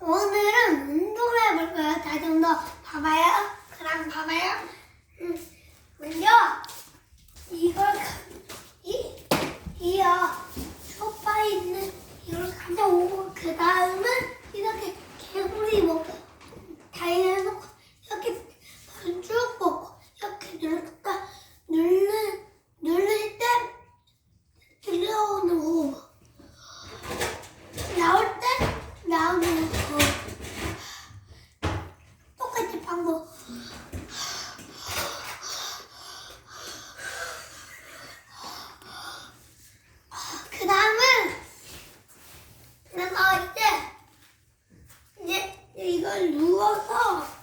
오늘은 운동을 해볼까요? 다 좀 더 봐봐요. 그럼 봐봐요. 음, 먼저 이걸 이걸 누워서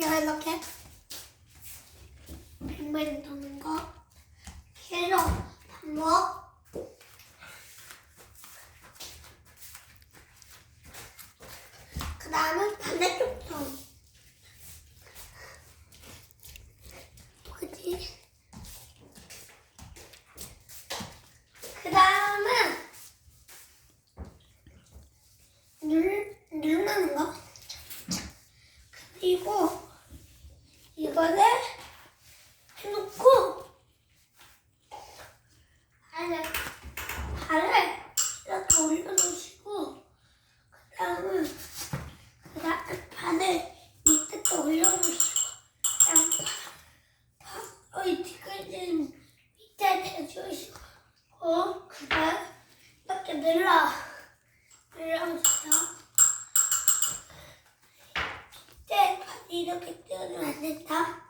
이렇게 이렇게. 빙빙 도는 거. 실로 반복 그 다음은 반대쪽도 뭐지? 그 다음은 누르는 거? போது. 이렇게 뛰어주면 안 된다.